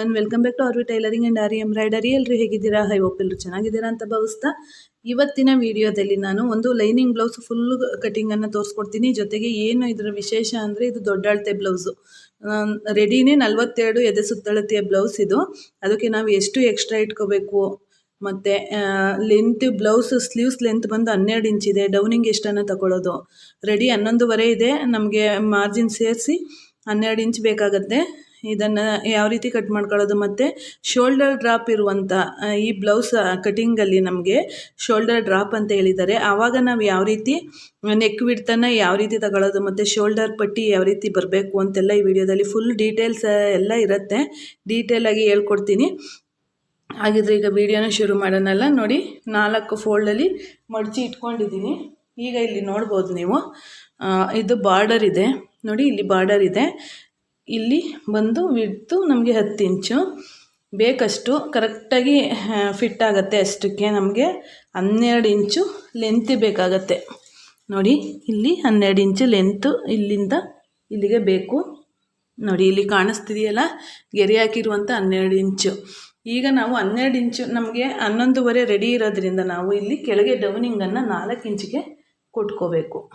One welcome back to RV tailoring and aari embroidery ಎಲ್ಲರೂ ಹೇಗಿದ್ದೀರಾ? High hope ಎಲ್ಲರೂ ಚೆನ್ನಾಗಿದ್ದೀರಾ ಅಂತ ಭಾವಿಸ್ತಾ ಇವತ್ತಿನ ವಿಡಿಯೋದಲ್ಲಿ ನಾನು ಒಂದು ಲೈನಿಂಗ್ ಬ್ಲೌಸ್ ಫುಲ್ ಕಟಿಂಗನ್ನು ತೋರಿಸ್ಕೊಡ್ತೀನಿ. ಜೊತೆಗೆ ಏನು ಇದರ ವಿಶೇಷ ಅಂದರೆ ಇದು ದೊಡ್ಡ ಅಳತೆ ಬ್ಲೌಸು ರೆಡಿನೇ ನಲ್ವತ್ತೆರಡು ಎದೆ ಸುತ್ತಳತೆಯ ಬ್ಲೌಸ್ ಇದು. ಅದಕ್ಕೆ ನಾವು ಎಷ್ಟು ಎಕ್ಸ್ಟ್ರಾ ಇಟ್ಕೋಬೇಕು? ಮತ್ತು ಲೆಂತ್ ಬ್ಲೌಸ್ ಸ್ಲೀವ್ಸ್ ಲೆಂತ್ ಬಂದು ಹನ್ನೆರಡು ಇಂಚಿದೆ ಡೌನಿಂಗ್ ಎಷ್ಟನ್ನು ತಗೊಳ್ಳೋದು ರೆಡಿ ಹನ್ನೊಂದುವರೆ ಇದೆ. ನಮಗೆ ಮಾರ್ಜಿನ್ ಸೇರಿಸಿ ಹನ್ನೆರಡು ಇಂಚ್ ಬೇಕಾಗತ್ತೆ. ಇದನ್ನು ಯಾವ ರೀತಿ ಕಟ್ ಮಾಡ್ಕೊಳ್ಳೋದು ಮತ್ತು ಶೋಲ್ಡರ್ ಡ್ರಾಪ್ ಇರುವಂಥ ಈ ಬ್ಲೌಸ್ ಕಟಿಂಗಲ್ಲಿ ನಮಗೆ ಶೋಲ್ಡರ್ ಡ್ರಾಪ್ ಅಂತ ಹೇಳಿದ್ದಾರೆ. ಆವಾಗ ನಾವು ಯಾವ ರೀತಿ ನೆಕ್ ವಿಡ್ತನ್ನು ಯಾವ ರೀತಿ ತಗೊಳ್ಳೋದು ಮತ್ತು ಶೋಲ್ಡರ್ ಪಟ್ಟಿ ಯಾವ ರೀತಿ ಬರಬೇಕು ಅಂತೆಲ್ಲ ಈ ವಿಡಿಯೋದಲ್ಲಿ ಫುಲ್ ಡೀಟೇಲ್ಸ್ ಎಲ್ಲ ಇರುತ್ತೆ. ಡೀಟೇಲಾಗಿ ಹೇಳ್ಕೊಡ್ತೀನಿ. ಹಾಗಿದ್ರೆ ಈಗ ವಿಡಿಯೋನ ಶುರು ಮಾಡೋಣಲ್ಲ. ನೋಡಿ, ನಾಲ್ಕು ಫೋಲ್ಡಲ್ಲಿ ಮಡಚಿ ಇಟ್ಕೊಂಡಿದ್ದೀನಿ. ಈಗ ಇಲ್ಲಿ ನೋಡ್ಬೋದು ನೀವು. ಇದು ಬಾರ್ಡರ್ ಇದೆ. ನೋಡಿ, ಇಲ್ಲಿ ಬಾರ್ಡರ್ ಇದೆ. ಇಲ್ಲಿ ಬಂದು ವಿಡ್ತು ನಮಗೆ ಹತ್ತು ಇಂಚು. ಬೇಕಷ್ಟು, ಕರೆಕ್ಟಾಗಿ ಫಿಟ್ ಆಗುತ್ತೆ ಅಷ್ಟಕ್ಕೆ ನಮಗೆ ಹನ್ನೆರಡು ಇಂಚು ಲೆಂತ್ ಬೇಕಾಗತ್ತೆ. ನೋಡಿ, ಇಲ್ಲಿ ಹನ್ನೆರಡು ಇಂಚು ಲೆಂತು ಇಲ್ಲಿಂದ ಇಲ್ಲಿಗೆ ಬೇಕು. ನೋಡಿ, ಇಲ್ಲಿ ಕಾಣಿಸ್ತಿದೆಯಲ್ಲ, ಗೆರೆ ಹಾಕಿರುವಂಥ ಹನ್ನೆರಡು ಇಂಚು. ಈಗ ನಾವು ಹನ್ನೆರಡು ಇಂಚು, ನಮಗೆ ಹನ್ನೊಂದುವರೆ ರೆಡಿ ಇರೋದ್ರಿಂದ ನಾವು ಇಲ್ಲಿ ಕೆಳಗೆ ಡೌನಿಂಗನ್ನು ನಾಲ್ಕು ಇಂಚಿಗೆ ಕೊಟ್ಕೋಬೇಕು.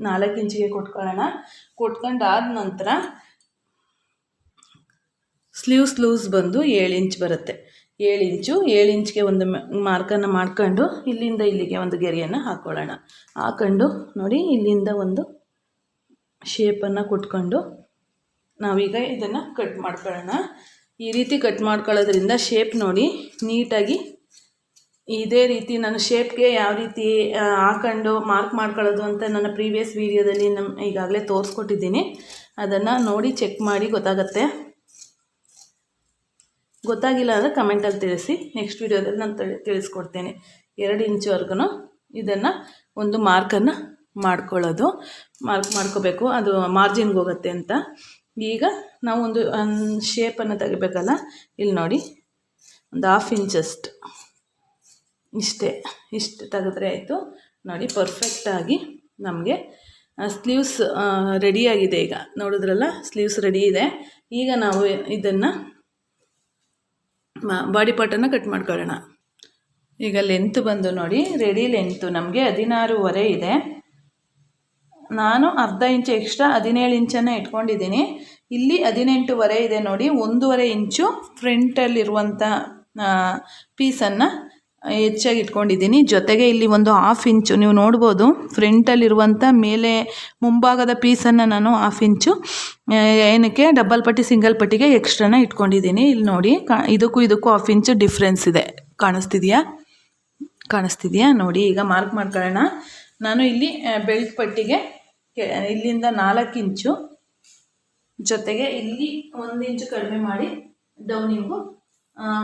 ನಾಲ್ಕು ಇಂಚಿಗೆ ಕೊಟ್ಕೊಳ್ಳೋಣ. ಕೊಟ್ಕೊಂಡಾದ ನಂತರ ಸ್ಲೀವ್ಸ್ ಲೂಸ್ ಬಂದು ಏಳು ಇಂಚ್ ಬರುತ್ತೆ. ಏಳು ಇಂಚು, ಏಳು ಇಂಚ್ಗೆ ಒಂದು ಮಾರ್ಕನ್ನು ಮಾಡ್ಕೊಂಡು ಇಲ್ಲಿಂದ ಇಲ್ಲಿಗೆ ಒಂದು ಗೆರೆಯನ್ನು ಹಾಕ್ಕೊಳ್ಳೋಣ ಹಾಕೊಂಡು ನೋಡಿ ಇಲ್ಲಿಂದ ಒಂದು ಶೇಪನ್ನು ಕೊಟ್ಕೊಂಡು ನಾವೀಗ ಇದನ್ನು ಕಟ್ ಮಾಡ್ಕೊಳ್ಳೋಣ. ಈ ರೀತಿ ಕಟ್ ಮಾಡ್ಕೊಳ್ಳೋದ್ರಿಂದ ಶೇಪ್ ನೋಡಿ ನೀಟಾಗಿ ಇದೇ ರೀತಿ ನಾನು ಶೇಪ್ಗೆ ಯಾವ ರೀತಿ ಹಾಕೊಂಡು ಮಾರ್ಕ್ ಮಾಡ್ಕೊಳ್ಳೋದು ಅಂತ ನನ್ನ ಪ್ರೀವಿಯಸ್ ವೀಡಿಯೋದಲ್ಲಿ ನಮ್ಮ ಈಗಾಗಲೇ ತೋರಿಸ್ಕೊಟ್ಟಿದ್ದೀನಿ. ಅದನ್ನು ನೋಡಿ ಚೆಕ್ ಮಾಡಿ ಗೊತ್ತಾಗತ್ತೆ. ಗೊತ್ತಾಗಿಲ್ಲ ಅಂದರೆ ಕಮೆಂಟಲ್ಲಿ ತಿಳಿಸಿ. ನೆಕ್ಸ್ಟ್ ವೀಡಿಯೋದಲ್ಲಿ ನಾನು ತಿಳಿಸ್ಕೊಡ್ತೇನೆ. ಎರಡು ಇಂಚುವರೆಗೂ ಇದನ್ನು ಒಂದು ಮಾರ್ಕನ್ನು ಮಾಡ್ಕೊಳ್ಳೋದು. ಮಾರ್ಕ್ ಮಾಡ್ಕೋಬೇಕು. ಅದು ಮಾರ್ಜಿನ್ಗೆ ಹೋಗುತ್ತೆ ಅಂತ. ಈಗ ನಾವು ಒಂದು ಶೇಪನ್ನು ತೆಗಿಬೇಕಲ್ಲ? ಇಲ್ಲಿ ನೋಡಿ. ಒಂದು ಹಾಫ್ ಇಂಚಷ್ಟು. ಇಷ್ಟೇ. ಇಷ್ಟು ತೆಗೆದ್ರೆ ಆಯಿತು. ನೋಡಿ ಪರ್ಫೆಕ್ಟಾಗಿ ನಮಗೆ ಸ್ಲೀವ್ಸ್ ರೆಡಿಯಾಗಿದೆ ಈಗ. ನೋಡಿದ್ರಲ್ಲ ಸ್ಲೀವ್ಸ್ ರೆಡಿ ಇದೆ. ಈಗ ನಾವು ಇದನ್ನು ಬಾಡಿ ಪಾರ್ಟನ್ನು ಕಟ್ ಮಾಡ್ಕೊಳ್ಳೋಣ. ಈಗ ಲೆಂತ್ ಬಂದು ನೋಡಿ ರೆಡಿ ಲೆಂತು ನಮಗೆ ಹದಿನಾರೂವರೆ ಇದೆ. ನಾನು ಅರ್ಧ ಇಂಚು ಎಕ್ಸ್ಟ್ರಾ ಹದಿನೇಳು ಇಂಚನ್ನು ಇಟ್ಕೊಂಡಿದ್ದೀನಿ. ಇಲ್ಲಿ ಹದಿನೆಂಟುವರೆ ಇದೆ ನೋಡಿ, ಒಂದೂವರೆ ಇಂಚು ಫ್ರಂಟಲ್ಲಿರುವಂಥ ಪೀಸನ್ನು ಹೆಚ್ಚಾಗಿ ಇಟ್ಕೊಂಡಿದ್ದೀನಿ. ಜೊತೆಗೆ ಇಲ್ಲಿ ಒಂದು ಹಾಫ್ ಇಂಚು ನೀವು ನೋಡ್ಬೋದು ಫ್ರಂಟಲ್ಲಿರುವಂಥ ಮೇಲೆ ಮುಂಭಾಗದ ಪೀಸನ್ನು ನಾನು ಹಾಫ್ ಇಂಚು ಏನಕ್ಕೆ ಡಬಲ್ ಪಟ್ಟಿ ಸಿಂಗಲ್ ಪಟ್ಟಿಗೆ ಎಕ್ಸ್ಟ್ರಾನ ಇಟ್ಕೊಂಡಿದ್ದೀನಿ. ಇಲ್ಲಿ ನೋಡಿ, ಕಾ, ಇದಕ್ಕೂ ಇದಕ್ಕೂ ಹಾಫ್ ಇಂಚು ಡಿಫ್ರೆನ್ಸ್ ಇದೆ. ಕಾಣಿಸ್ತಿದೆಯಾ? ಕಾಣಿಸ್ತಿದೆಯಾ? ನೋಡಿ, ಈಗ ಮಾರ್ಕ್ ಮಾಡ್ಕೊಳ್ಳೋಣ. ನಾನು ಇಲ್ಲಿ ಬೆಲ್ಟ್ ಪಟ್ಟಿಗೆ ಇಲ್ಲಿಂದ ನಾಲ್ಕು ಇಂಚು ಜೊತೆಗೆ ಇಲ್ಲಿ ಒಂದು ಇಂಚು ಕಡಿಮೆ ಮಾಡಿ ಡೌನಿಂಗು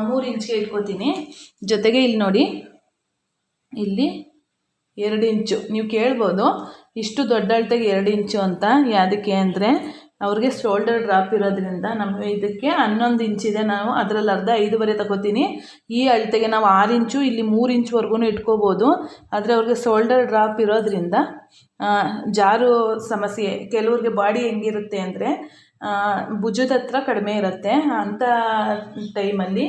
ಮೂರು ಇಂಚಿಗೆ ಇಟ್ಕೋತೀನಿ. ಜೊತೆಗೆ ಇಲ್ಲಿ ನೋಡಿ, ಇಲ್ಲಿ ಎರಡು ಇಂಚು ನೀವು ಕೇಳ್ಬೋದು, ಇಷ್ಟು ದೊಡ್ಡ ಅಳತೆಗೆ ಎರಡು ಇಂಚು ಅಂತ. ಯಾವುದಕ್ಕೆ ಅಂದರೆ, ಅವ್ರಿಗೆ ಶೋಲ್ಡರ್ ಡ್ರಾಪ್ ಇರೋದ್ರಿಂದ ನಮಗೆ ಇದಕ್ಕೆ ಹನ್ನೊಂದು ಇಂಚಿದೆ ನಾವು ಅದರಲ್ಲಿ ಅರ್ಧ ಐದುವರೆ ತಗೋತೀನಿ. ಈ ಅಳತೆಗೆ ನಾವು ಆರು ಇಂಚು ಇಲ್ಲಿ ಮೂರು ಇಂಚ್ವರೆಗೂ ಇಟ್ಕೋಬೋದು. ಆದರೆ ಅವ್ರಿಗೆ ಶೋಲ್ಡರ್ ಡ್ರಾಪ್ ಇರೋದ್ರಿಂದ ಜಾರು ಸಮಸ್ಯೆ. ಕೆಲವ್ರಿಗೆ ಬಾಡಿ ಹೆಂಗಿರುತ್ತೆ ಅಂದರೆ ಭುಜದ ಹತ್ರ ಕಡಿಮೆ ಇರುತ್ತೆ. ಅಂಥ ಟೈಮಲ್ಲಿ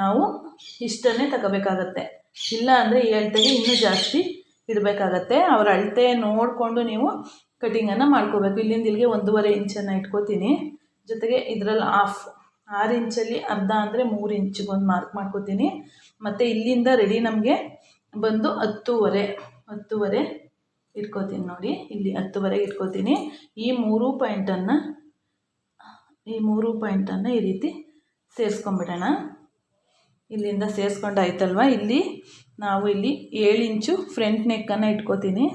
ನಾವು ಇಷ್ಟನ್ನೇ ತಗೋಬೇಕಾಗತ್ತೆ. ಇಲ್ಲ ಅಂದರೆ ಈ ಅಳತೆಗೆ ಇನ್ನೂ ಜಾಸ್ತಿ ಇಡಬೇಕಾಗತ್ತೆ. ಅವ್ರ ಅಳತೆ ನೋಡಿಕೊಂಡು ನೀವು ಕಟಿಂಗನ್ನು ಮಾಡ್ಕೋಬೇಕು. ಇಲ್ಲಿಂದ ಇಲ್ಲಿಗೆ ಒಂದೂವರೆ ಇಂಚನ್ನು ಇಟ್ಕೋತೀನಿ. ಜೊತೆಗೆ ಇದರಲ್ಲಿ ಆಫ್ ಆರು ಇಂಚಲ್ಲಿ ಅರ್ಧ ಅಂದರೆ ಮೂರು ಇಂಚಿಗೆ ಒಂದು ಮಾರ್ಕ್ ಮಾಡ್ಕೋತೀನಿ. ಮತ್ತು ಇಲ್ಲಿಂದ ರೆಡಿ ನಮಗೆ ಬಂದು ಹತ್ತೂವರೆ, ಹತ್ತುವರೆ ಇಟ್ಕೋತೀನಿ ನೋಡಿ. ಇಲ್ಲಿ ಹತ್ತುವರೆಗೆ ಇಟ್ಕೋತೀನಿ. ಈ ಮೂರು ಪಾಯಿಂಟನ್ನು ಈ ಮೂರು ಪಾಯಿಂಟನ್ನು ಈ ರೀತಿ ಸೇರಿಸ್ಕೊಂಬಿಡೋಣ ಇಲ್ಲಿಂದ ಸೇರಿಸ್ಕೊಂಡು ಆಯ್ತಲ್ವ? ಇಲ್ಲಿ ನಾವು ಇಲ್ಲಿ ಏಳು ಇಂಚು ಫ್ರಂಟ್ ನೆಕ್ಕನ್ನು ಇಟ್ಕೋತೀನಿ.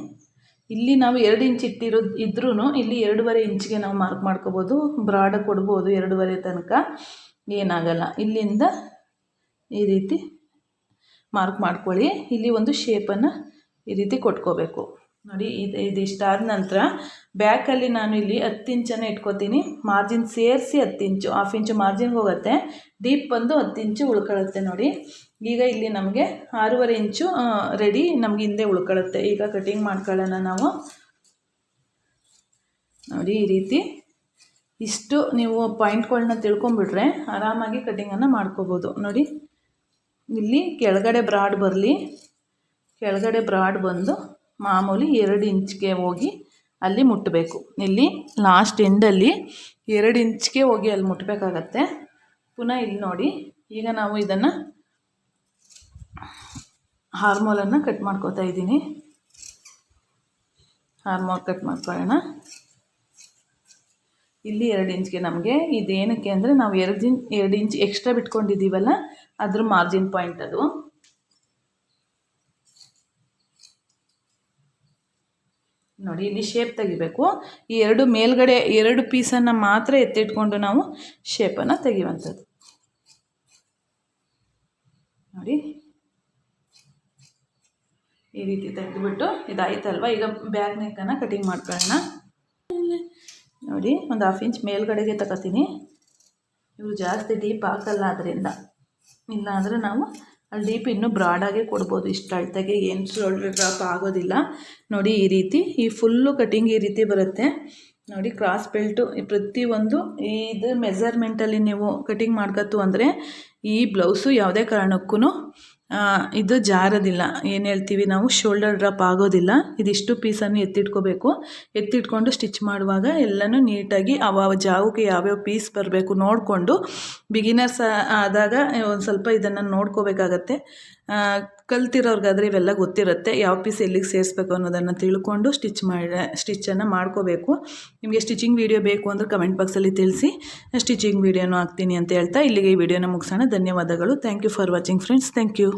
ಇಲ್ಲಿ ನಾವು ಎರಡು ಇಂಚ್ ಇಟ್ಟಿರೋ ಇದ್ರೂ ಇಲ್ಲಿ ಎರಡೂವರೆ ಇಂಚಿಗೆ ನಾವು ಮಾರ್ಕ್ ಮಾಡ್ಕೋಬೋದು. ಬ್ರಾಡ್ ಕೊಡ್ಬೋದು ಎರಡೂವರೆ ತನಕ. ಏನಾಗಲ್ಲ. ಇಲ್ಲಿಂದ ಈ ರೀತಿ ಮಾರ್ಕ್ ಮಾಡ್ಕೊಳ್ಳಿ. ಇಲ್ಲಿ ಒಂದು ಶೇಪನ್ನು ಈ ರೀತಿ ಕೊಟ್ಕೋಬೇಕು. ನೋಡಿ, ಇದು ಇದಿಷ್ಟು ಆದ ನಂತರ ಬ್ಯಾಕಲ್ಲಿ ನಾನು ಇಲ್ಲಿ ಹತ್ತು ಇಂಚನ್ನು ಇಟ್ಕೋತೀನಿ. ಮಾರ್ಜಿನ್ ಸೇರಿಸಿ ಹತ್ತು ಇಂಚು ಹಾಫ್ ಇಂಚು ಮಾರ್ಜಿನ್ಗೆ ಹೋಗುತ್ತೆ. ಡೀಪ್ ಬಂದು ಹತ್ತು ಇಂಚು ಉಳ್ಕೊಳ್ಳುತ್ತೆ ನೋಡಿ. ಈಗ ಇಲ್ಲಿ ನಮಗೆ ಆರೂವರೆ ಇಂಚು ರೆಡಿ ನಮಗೆ ಹಿಂದೆ ಉಳ್ಕೊಳ್ಳುತ್ತೆ. ಈಗ ಕಟಿಂಗ್ ಮಾಡ್ಕೊಳ್ಳೋಣ ನಾವು. ನೋಡಿ, ಈ ರೀತಿ ಇಷ್ಟು ನೀವು ಪಾಯಿಂಟ್ಗಳನ್ನ ತಿಳ್ಕೊಂಬಿಟ್ರೆ ಆರಾಮಾಗಿ ಕಟಿಂಗನ್ನು ಮಾಡ್ಕೋಬೋದು. ನೋಡಿ, ಇಲ್ಲಿ ಕೆಳಗಡೆ ಬ್ರಾಡ್ ಬರಲಿ. ಕೆಳಗಡೆ ಬ್ರಾಡ್ ಬಂದು ಮಾಮೂಲಿ ಎರಡು ಇಂಚ್ಗೆ ಹೋಗಿ ಅಲ್ಲಿ ಮುಟ್ಟಬೇಕು ಇಲ್ಲಿ ಲಾಸ್ಟ್ ಎಂಡಲ್ಲಿ ಎರಡು ಇಂಚ್ಗೆ ಹೋಗಿ ಅಲ್ಲಿ ಮುಟ್ಟಬೇಕಾಗತ್ತೆ ಪುನಃ ಇಲ್ಲಿ ನೋಡಿ, ಈಗ ನಾವು ಇದನ್ನು ಹಾರ್ಮೋಲನ್ನು ಕಟ್ ಮಾಡ್ಕೋತಾ ಇದ್ದೀನಿ. ಹಾರ್ಮೋಲ್ ಕಟ್ ಮಾಡ್ಕೊಳ್ಳೋಣ. ಇಲ್ಲಿ ಎರಡು ಇಂಚ್ಗೆ ನಮಗೆ ಇದೇನಕ್ಕೆ ಅಂದರೆ ನಾವು ಎರಡು ಇಂಚ್ ಎರಡು ಇಂಚ್ ಎಕ್ಸ್ಟ್ರಾ ಬಿಟ್ಕೊಂಡಿದ್ದೀವಲ್ಲ, ಅದ್ರ ಮಾರ್ಜಿನ್ ಪಾಯಿಂಟ್ ಅದು. ನೋಡಿ, ಇಲ್ಲಿ ಶೇಪ್ ತೆಗಿಬೇಕು. ಈ ಎರಡು ಮೇಲ್ಗಡೆ ಎರಡು ಪೀಸನ್ನು ಮಾತ್ರ ಎತ್ತಿಟ್ಕೊಂಡು ನಾವು ಶೇಪನ್ನು ತೆಗೆಯುವಂಥದ್ದು ನೋಡಿ. ಈ ರೀತಿ ತೆಗೆದುಬಿಟ್ಟು ಇದಾಯ್ತಲ್ವ? ಈಗ ಬ್ಯಾಗ್ ನೆಕ್ಕನ್ನು ಕಟಿಂಗ್ ಮಾಡ್ಕೊಳ್ಳೋಣ. ನೋಡಿ, ಒಂದು ಹಾಫ್ ಇಂಚ್ ಮೇಲ್ಗಡೆಗೆ ತಗೋತೀನಿ. ಇವರು ಜಾಸ್ತಿ ಡೀಪ್ ಹಾಕಲ್ಲ ಅದರಿಂದ ಇಲ್ಲ ಅಂದರೆ ನಾವು ಅಲ್ಲಿ ಡೀಪ್ ಇನ್ನೂ ಬ್ರಾಡಾಗೆ ಕೊಡ್ಬೋದು. ಇಷ್ಟು ಅಳತೆಗೆ ಏನು ಶೋಲ್ಡರ್ ಡ್ರಾಪ್ ಆಗೋದಿಲ್ಲ. ನೋಡಿ ಈ ರೀತಿ, ಈ ಫುಲ್ಲು ಕಟಿಂಗ್ ಈ ರೀತಿ ಬರುತ್ತೆ. ನೋಡಿ ಕ್ರಾಸ್ ಬೆಲ್ಟು ಪ್ರತಿಯೊಂದು ಇದು ಮೆಜರ್ಮೆಂಟಲ್ಲಿ ನೀವು ಕಟಿಂಗ್ ಮಾಡ್ಕತ್ತು ಅಂದರೆ ಈ ಬ್ಲೌಸು ಯಾವುದೇ ಕಾರಣಕ್ಕೂ ಇದು ಜಾರೋದಿಲ್ಲ. ಏನು ಹೇಳ್ತೀವಿ ನಾವು? ಶೋಲ್ಡರ್ ಡ್ರಾಪ್ ಆಗೋದಿಲ್ಲ. ಇದಿಷ್ಟು ಪೀಸನ್ನು ಎತ್ತಿಟ್ಕೋಬೇಕು. ಎತ್ತಿಟ್ಕೊಂಡು ಸ್ಟಿಚ್ ಮಾಡುವಾಗ ಎಲ್ಲನೂ ನೀಟಾಗಿ ಅವ ಜಾವಕ್ಕೆ ಯಾವ್ಯಾವ ಪೀಸ್ ಬರಬೇಕು ನೋಡಿಕೊಂಡು ಬಿಗಿನರ್ಸ್ ಆದಾಗ, ಒಂದು ಸ್ವಲ್ಪ ಇದನ್ನು ನೋಡ್ಕೋಬೇಕಾಗತ್ತೆ. ಕಲ್ತಿರೋರ್ಗಾದರೆ ಇವೆಲ್ಲ ಗೊತ್ತಿರುತ್ತೆ. ಯಾವ ಪೀಸ್ ಎಲ್ಲಿಗೆ ಸೇರಿಸ್ಬೇಕು ಅನ್ನೋದನ್ನು ತಿಳ್ಕೊಂಡು ಸ್ಟಿಚ್ ಮಾಡಿ ಸ್ಟಿಚ್ಚನ್ನು ಮಾಡ್ಕೋಬೇಕು. ನಿಮಗೆ ಸ್ಟಿಚಿಂಗ್ ವೀಡಿಯೋ ಬೇಕು ಅಂದರೆ ಕಮೆಂಟ್ ಬಾಕ್ಸಲ್ಲಿ ತಿಳಿಸಿ. ಸ್ಟಿಚಿಂಗ್ ವೀಡಿಯೋನೂ ಹಾಕ್ತೀನಿ ಅಂತ ಹೇಳ್ತಾ ಇಲ್ಲಿಗೆ ಈ ವಿಡಿಯೋನ ಮುಗಿಸೋಣ. ಧನ್ಯವಾದಗಳು. Thank you for watching friends thank you